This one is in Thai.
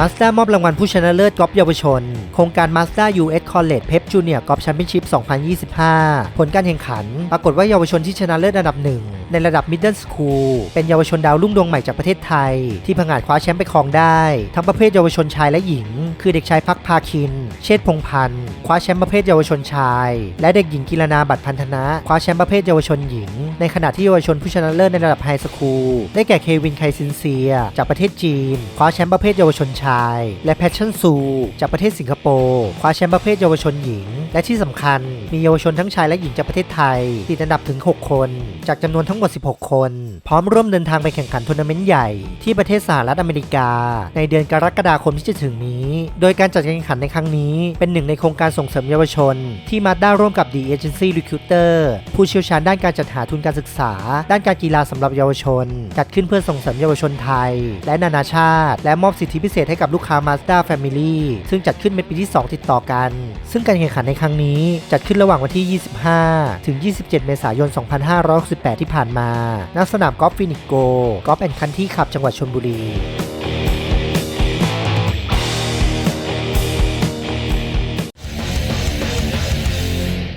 มาสด้ามอบรางวัลผู้ชนะเลิศกอล์ฟเยาวชน โครงการ Mazda US College Pep Junior Golf Championship 2025 ผลการแข่งขัน ปรากฏว่าเยาวชนที่ชนะเลิศอันดับหนึ่ง ในระดับ Middle School เป็นเยาวชนดาวรุ่งดวงใหม่จากประเทศไทย ที่ผงาดคว้าแชมป์ไปครองได้ ทั้งประเภทเยาวชนชายและหญิง คือเด็กชายพักพาคิน เชษพงพันธ์คว้าแชมป์ประเภทเยาวชนชาย และเด็กหญิงกิรนาบัตรพันธนะคว้าแชมป์ประเภทเยาวชนหญิง ในขณะที่เยาวชนผู้ชนะเลิศในระดับไฮสคูลได้แก่เควินไคซินเซีย จากประเทศจีน คว้าแชมป์ประเภทเยาวชนชาย และแพชชั่นซู จากประเทศสิงคโปร์คว้าแชมป์ประเภทเยาวชนหญิง และที่สำคัญมีเยาวชนทั้งชายและหญิงจากประเทศไทยติดอันดับถึง 6 คน จากจำนวนทั้งหมด 16 คน พร้อมร่วมเดินทางไปแข่งขันทัวร์นาเมนต์ใหญ่ที่ประเทศสหรัฐอเมริกา ในเดือนกรกฎาคมที่จะถึงนี้ โดยการจัดการแข่งขันในครั้งนี้ เป็นหนึ่งในโครงการส่งเสริมเยาวชน ที่มาด้าร่วมกับ The Agency Recruiter ผู้เชี่ยวชาญด้านการจัดหาทุนการศึกษา ด้านการกีฬาสำหรับเยาวชน จัดขึ้นเพื่อส่งเสริมเยาวชนไทย และนานาชาติ และมอบสิทธิพิเศษให้กับลูกค้า Mazda Family ซึ่งจัดขึ้นเป็นปีที่ 2 ติดต่อกัน ซึ่งการแข่งขันในครั้งนี้จัดขึ้นระหว่างวันที่ 25 ถึง 27 เมษายน 2568 ที่ผ่านมาณสนามกอล์ฟฟินิกโกกอล์ฟแอนด์คันที่ขับจังหวัดชลบุรี